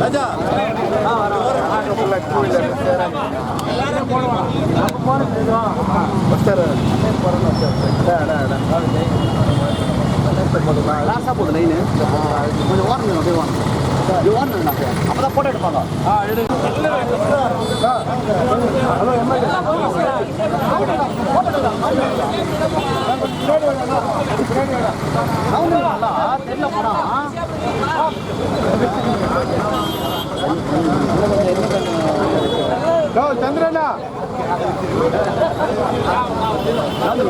ராஜா ஆ வர வர ஆட்டோ ஃபுல்லாக டூ வீலர் వస్తారు லாஸ்ட்டாக போகுது நைனு கொஞ்சம் ஓரணும் அப்படியே ஓரணும். இது ஓரணும் நான் அப்போ தான் ஃபோட்டோ எடுப்பாங்க. ஆ எடு. ஹலோ என்ன அவங்க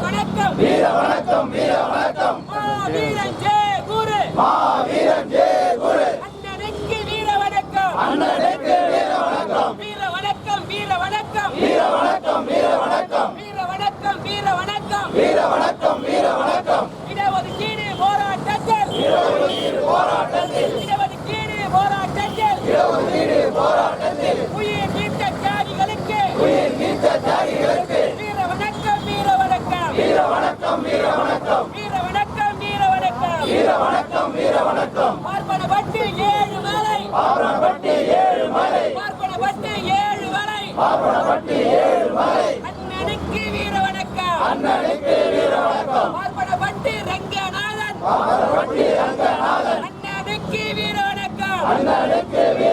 வணக்கம். வீர வணக்கம் வீர வணக்கம். மாவீரன் ஜெய குரு. மாவீரன். மாப்பளப்பட்டி ஏழு மலை அண்ணனுக்கு வீர வணக்கம். அண்ணனுக்கு வீர வணக்கம். மாப்பளப்பட்டி ரங்கநாதன் மாப்பளப்பட்டி ரங்கநாதன் அண்ணனுக்கு வீர வணக்கம் அண்ணனுக்கு வீர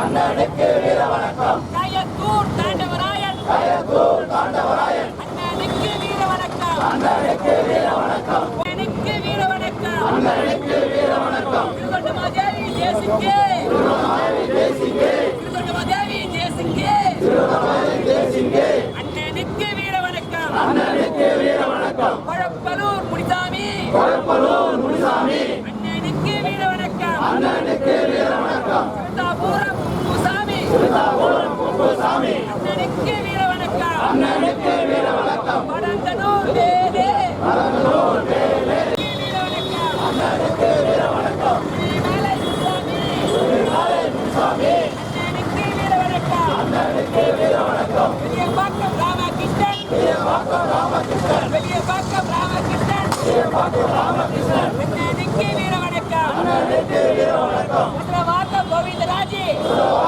அண்ணனுக்கு வீர வணக்கம் கயத்தூர் தாண்டவராயன் கயத்தூர் தாண்டவராயன் அண்ணனுக்கு வீர வணக்கம் அண்ணனுக்கு வீர வணக்கம் அண்ணனுக்கு வீர வணக்கம் அண்ணனுக்கு வீர வணக்கம் திருவண்ணாமலை தேசிக்கு திருவண்ணாமலை தேசிக்கு 무서워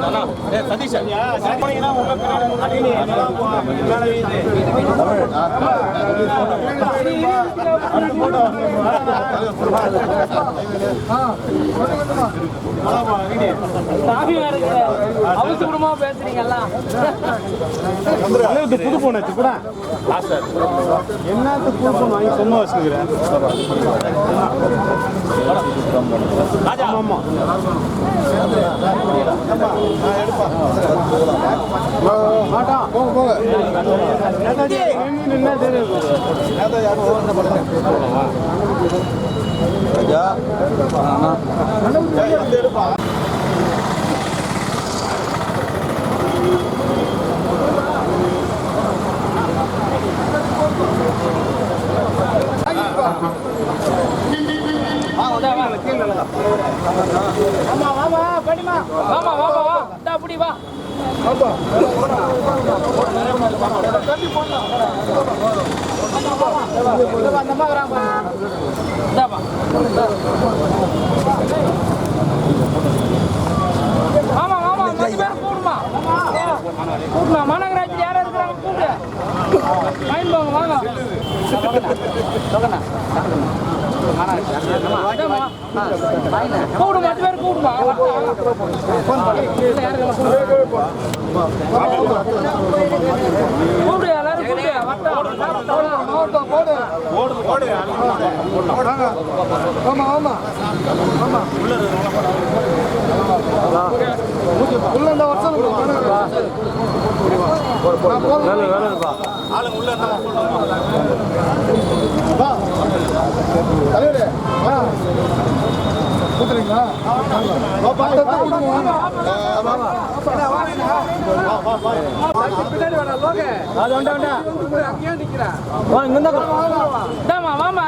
அவசரமா பேசுறீங்கல்ல. புது போன் வச்சு கூட என்னத்துக்கு புது போன் வாங்கி சும்மா வச்சுக்கிறேன் ஆமா மாட்டான் போங்க போங்க என்ன தெரியும் ஆமா வாமா படிமா வாமா வாமா வா இந்தா அப்படி வா ஆமா கூடுமா மாநகராட்சி யாரும் இருக்கிறாங்க கூப்பிடு ஃபைன் வாங்க அதாம்மா. கூடு மொத்த பேர் கூடுமா கூடு எல்லாரும் கூடு வட்டம் போடு ஆமா ஆமா. உள்ள இந்தாம்மா வாமா